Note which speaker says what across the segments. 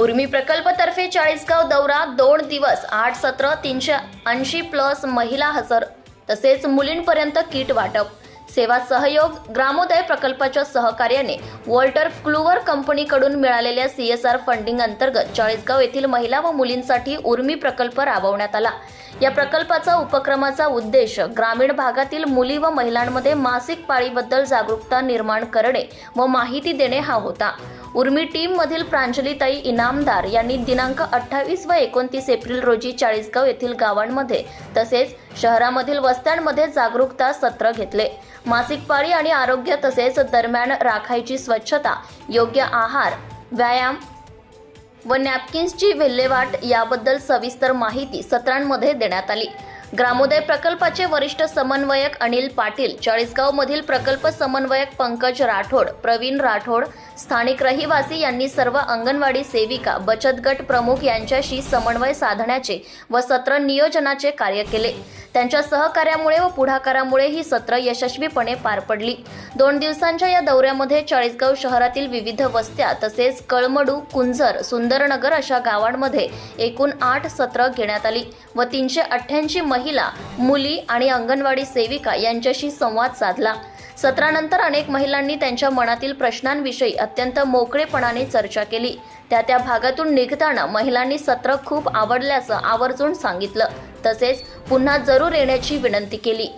Speaker 1: उर्मी प्रकल्पतर्फे चाळीसगाव दौरा दोन दिवस आठ सत्र तीनशे ऐंशी प्लस महिला हजर तसेच मुलींपर्यंत किट वाटप. सेवा सहयोग ग्रामोदय प्रकल्पाच्या सहकार्याने वॉल्टर क्लुवर कंपनीकडून मिळालेल्या सी एस आर फंडिंग अंतर्गत चाळीसगाव येथील महिला व मुलींसाठी उर्मी प्रकल्प राबवण्यात आला. या प्रकल्पाचा उपक्रमाचा उद्देश ग्रामीण भागातील मुली व महिलांमध्ये मासिक पाळीबद्दल जागरूकता निर्माण करणे व माहिती देणे हा होता. उर्मी टीममधील प्रांजलीताई इनामदार यांनी दिनांक अठ्ठावीस व एकोणतीस एप्रिल रोजी चाळीसगाव येथील गावांमध्ये तसेच शहरामधील वस्त्यांमध्ये जागरूकता सत्र घेतले. मासिक पाळी आणि आरोग्य तसेच दरम्यान राखायची स्वच्छता योग्य आहार व्यायाम व नॅपकिन्सची विल्हेवाट याबद्दल सविस्तर माहिती सत्रांमध्ये देण्यात आली. ग्रामोदय प्रकल्पाचे वरिष्ठ समन्वयक अनिल पाटील चाळीसगाव मधील प्रकल्प समन्वयक पंकज राठोड प्रवीण राठोड स्थानिक रहिवासी यांनी सर्व अंगणवाडी सेविका बचत गट प्रमुख यांच्याशी समन्वय साधण्याचे व सत्र नियोजनाचे कार्य केले. त्यांच्या सहकार्यामुळे व पुढाकारामुळे ही सत्र यशस्वीपणे पार पडली. दोन दिवसांच्या या दौऱ्यामध्ये चाळीसगाव शहरातील विविध वस्त्या तसेच कळमडू कुंजर सुंदरनगर अशा गावांमध्ये एकूण आठ सत्र घेण्यात आली व तीनशे अठ्ठ्याऐंशी महिला मुली आणि अंगणवाडी सेविका यांच्याशी संवाद साधला. सत्रानंतर अनेक महिलांनी त्यांच्या मनातील प्रश्नांविषयी अत्यंत मोकळेपणाने चर्चा केली. त्या त्या भागातून निघताना महिलांनी सत्र खूप आवडल्याचं आवर्जून सांगितलं. तसेच पुन्हा जरूर येण्याची विनंती केली.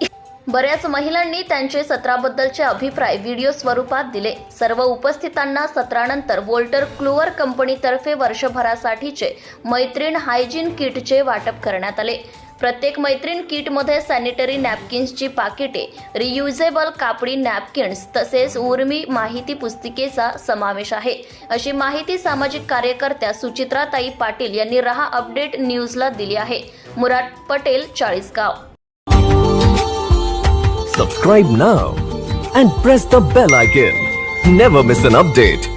Speaker 1: बऱ्याच महिलांनी त्यांचे सत्राबद्दलचे अभिप्राय व्हिडिओ स्वरूपात दिले. सर्व उपस्थितांना सत्रानंतर वोल्टर क्लुअर कंपनीतर्फे वर्षभरासाठीचे मैत्रीण हायजीन किटचे वाटप करण्यात आले. प्रत्येक मैत्रीण किटमध्ये सॅनिटरी नॅपकिन्सची पाकिटे रियुजेबल कापडी नॅपकिन्स तसेच उर्मी माहिती पुस्तिकेचा समावेश आहे. अशी माहिती सामाजिक कार्यकर्त्या सुचित्राताई पाटील यांनी रहा अपडेट न्यूजला दिली आहे. Murad Patel Chalisgaon.
Speaker 2: Subscribe now and press the bell icon never miss an update